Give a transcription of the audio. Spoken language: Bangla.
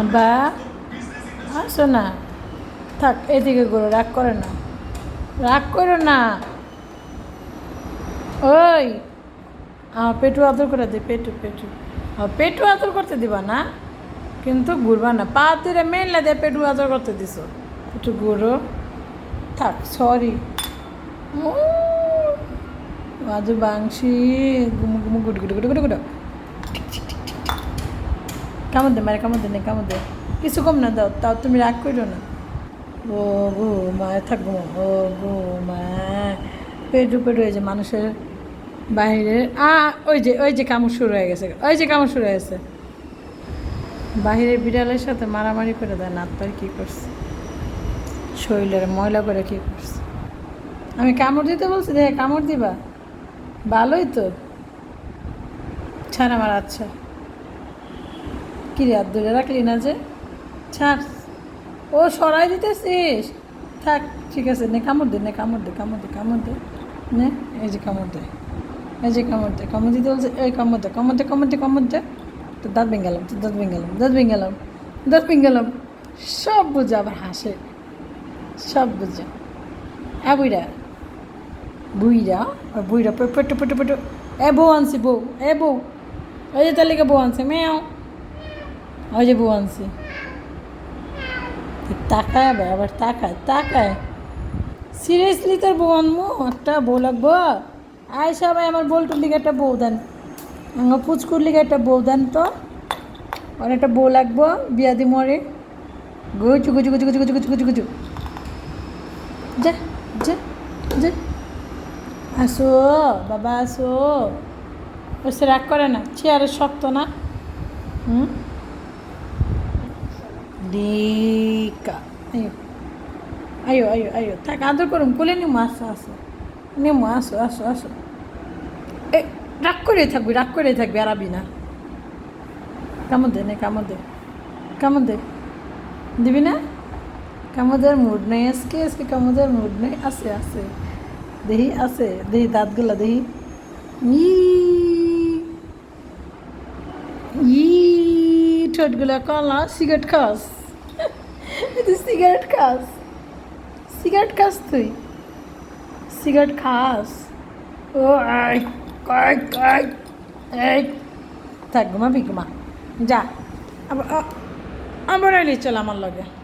আব্বা আসো না থাক, এদিকে করো রাগ করে না। রাগ করো না। ওই, আমার পেটু আদর করে দে, পেটু পেটু। পেটু আদর করতে দিবা না, কিন্তু ঘুরবা না। পা তুলে মেনলে দে, পেটু আদর করতে দিস একটু ঘুরো। থাক সরি আজু বাংশি। গুমু গুমু গুড গুড গুড গুড গুড কামড় দে, মারে, কামড় দে, নে, কামড় দে। কিছু কম না, দাও, তাও তুমি রাগ করো না। ও গো মা থাক গো ও গো মা। পেটু এই যে মানুষের বাইরে। আ, ওই যে ওই যে কামড় শুরু হয়ে গেছে, ওই যে কামড় শুরু হয়ে গেছে। বাহিরের বিড়ালের সাথে মারামারি করে দেয় না তার কী করছে? শরীরের ময়লা করে কী করছে? আমি কামড় দিতে বলছি, দেখে, কামড় দিবা। ভালোই তো। ছাড় আমার আচ্ছা। কী রে হাত ধরে রাখলি না যে ছাড়। ও, সরাই দিতেছিস। থাক, ঠিক আছে, নে, কামড় দে, নে, কামড় দে কামড় দে কামড় দে। নে, এই যে কামড় দে, এই যে কামড় দে, কামড় দিতে বলছে, এই কামড় দে কামড় দে কামড় দে কামড় দে। তো দাঁত ভেঙ্গালাম তো দাঁত ভেঙ্গালাম দাঁত ভেঙ্গালাম দাঁত ভেঙ্গালাম সব বুঝে আবার হাসে। সব বুঝে। হ্যাঁ বুইরা বুইরা আর বুইরা পেটে পেটে পেটে এ বউ আনছি, বউ, এ বউ। এই যে তালিকা বউ আনছে, মেয়াও। ওই যে বউ আনছি। তাকায় আবার তাকায় তাকায়। সিরিয়াসলি তোর বউ আনব একটা বউ লাগবো? আয় সবাই আমার বল্টুর লিগে একটা বউ দেন। আমার পুচকুর লিগে একটা বউ দেন তো। আর একটা বউ লাগবো, বিয়া দি মরে গুচু গুচু গুচু গুচু গুচু গুচু গুচু গুচু যা যা যা। আসো, বাবা আসো। ওসে রাগ করে না, চেয়ারে শক্ত না। হুম? ডিকা আয়ো আয়ো আয়ো আয়ো থাক আদর করুন কোলে নিমু আসো আসো নিমু আসো আসো আসো এ রাগ করে থাকবি রাগ করে থাকবি আরাবি না কামড় দে নে কামড় দে কামড় দে দিবি না কামড়ের মুড নেই আজকে আজকে কামড়ের মুড নেই আছে আছে দেহি আছে দেহি দাঁতগুলা দেহি ই ই ঠোঁটগুলা কলা সিগারেট খাস তুই সিগারেট খাস? সিগারেট খাস তুই? সিগারেট খাস? ও থাক, ঘুমাবি, ঘুমা। যা। আবার চল আমার লগে।